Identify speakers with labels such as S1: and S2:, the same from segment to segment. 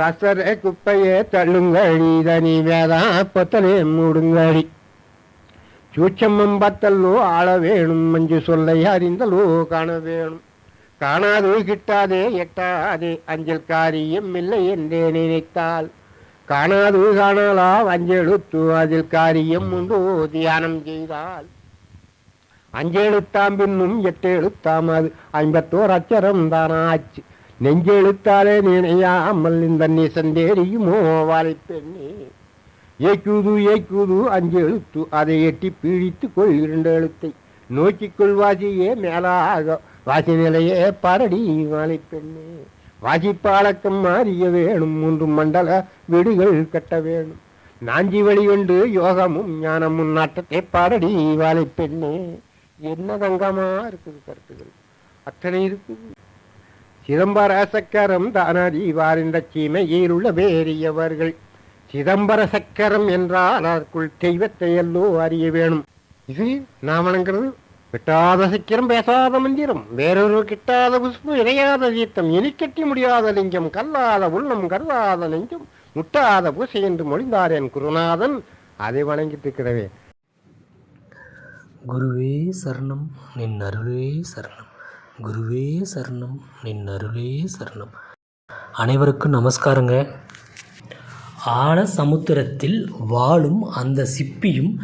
S1: சாஸ்திர குப்பையே தள்ளுங்கடி தனி வேதா பொத்தலே மூடுங்கடி. சூட்சமம் பத்தல்லோ ஆள வேணும் மஞ்சு சொல்லை அறிந்தலோ காண வேணும். காணாதோ கிட்டாதே எட்டாதே அஞ்சல் காரியம் இல்லை என்றே நினைத்தால். காணாது காணலா அஞ்செழுத்து அதில் காரியம் உண்டோ தியானம் செய்தால். அஞ்செழுத்தாம் பின்னும் எட்டு எழுத்தாம் அது ஐம்பத்தோர் அச்சரம் தானாச்சு. நெஞ்செழுத்தாலே நினையாமல் இந்த நிசந்தேரியுமோ வாழை ஏக்குது ஏக்குது அஞ்சு எழுத்து அதை எட்டி பீழித்து கொள் இரண்டு எழுத்தை. நோக்கிக்கொள் வாசியே மேலாக வாசி நிலையே பாரடி வாழைப்பெண்ணே வாசிப்பாளக்கம் மாறிய வேணும் மூன்று மண்டல வீடுகள் கட்ட வேணும். நாஞ்சி வழி கொண்டு யோகமும் ஞானமும் நாட்டத்தை பாரடி வாழைப்பெண்ணே என்ன தங்கமாக இருக்குது கருத்துகள்? அத்தனை இருக்குது. சிதம்பர சக்கரம் தானாதி வாரிந்த சீமையில் உள்ள வேறியவர்கள். சிதம்பர சக்கரம் என்றால் அதற்குள் தெய்வத்தை எல்லோ அறிய வேணும். இது நான் வணங்குறது. கிட்டாத சக்கரம் பேசாத மந்திரம். வேறொரு கிட்டாத புஷ்பம் இணையாத தீர்த்தம். இனி கட்டி முடியாத லிங்கம். கல்லாத உள்ளம் கருதாத நெஞ்சம். முட்டாத பூசை என்று மொழிந்தார் என் குருநாதன். அதை வணங்கிட்டு இருக்கிறவே
S2: குருவே சரணம். நின் அருளே சரணம். குருவே சரணம் நின் அருளே சரணம். அனைவருக்கும் நமஸ்காரங்க. ஆழ சமுத்திரத்தில் வாழும் அந்த சிப்பியும்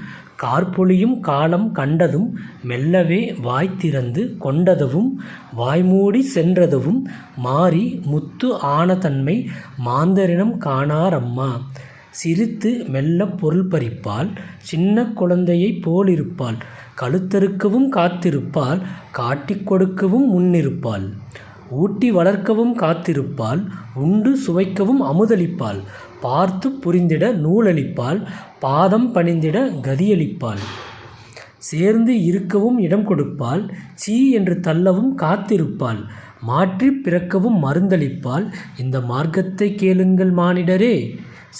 S2: கார்பொழியும் காலம் கண்டதும் மெல்லவே வாய் திறந்து கொண்டதுவும் வாய்மூடி சென்றதுவும் மாறி முத்து ஆனதன்மை மாந்தரினம் காணாரம்மா. சிரித்து மெல்ல பொருள் பறிப்பாள். சின்ன குழந்தையைப் போலிருப்பாள். கழுத்தறுக்கவும் காத்திருப்பாள். காட்டிக் கொடுக்கவும் முன்னிருப்பாள். ஊட்டி வளர்க்கவும் காத்திருப்பாள். உண்டு சுவைக்கவும் அமுதளிப்பாள். பார்த்து புரிந்திட நூலளிப்பாள். பாதம் பணிந்திட கதியளிப்பாள். சேர்ந்து இருக்கவும் இடம் கொடுப்பாள். சீ என்று தள்ளவும் காத்திருப்பாள். மாற்றி பிறக்கவும் மருந்தளிப்பாள். இந்த மார்க்கத்தை கேளுங்கள் மானிடரே.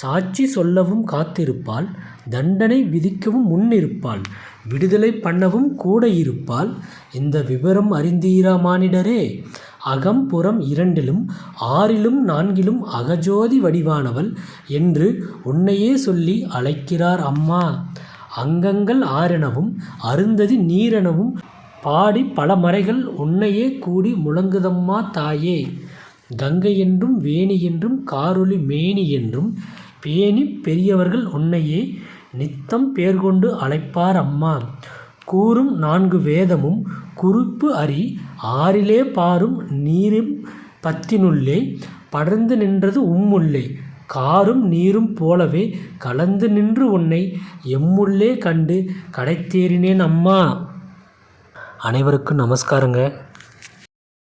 S2: சாட்சி சொல்லவும் காத்திருப்பாள் தண்டனை விதிக்கவும் முன்னிருப்பாள் விடுதலை பண்ணவும் கூட இருப்பாள். இந்த விவரம் அறிந்தீரா மானிடரே? அகம் புறம் இரண்டிலும் ஆறிலும் நான்கிலும் அகஜோதி வடிவானவள் என்று உன்னையே சொல்லி அழைக்கிறார் அம்மா. அங்கங்கள் ஆறெனவும் அருந்ததி நீரெனவும் பாடி பல மறைகள் உன்னையே கூடி முழங்குதம்மா தாயே. கங்கை என்றும் வேணி என்றும் காரொலி மேனி என்றும் பேணி பெரியவர்கள் உன்னையே நித்தம் பேர் கொண்டு அழைப்பார் அம்மா. கூறும் நான்கு வேதமும் குறிப்பு அறி ஆறிலே பாரும் நீரும் பத்தினுள்ளே படர்ந்து நின்றது உம்முள்ளே. காரும் நீரும் போலவே கலந்து நின்று உன்னை எம்முள்ளே கண்டு கடைத்தேறினேன் அம்மா. அனைவருக்கும் நமஸ்காரங்க.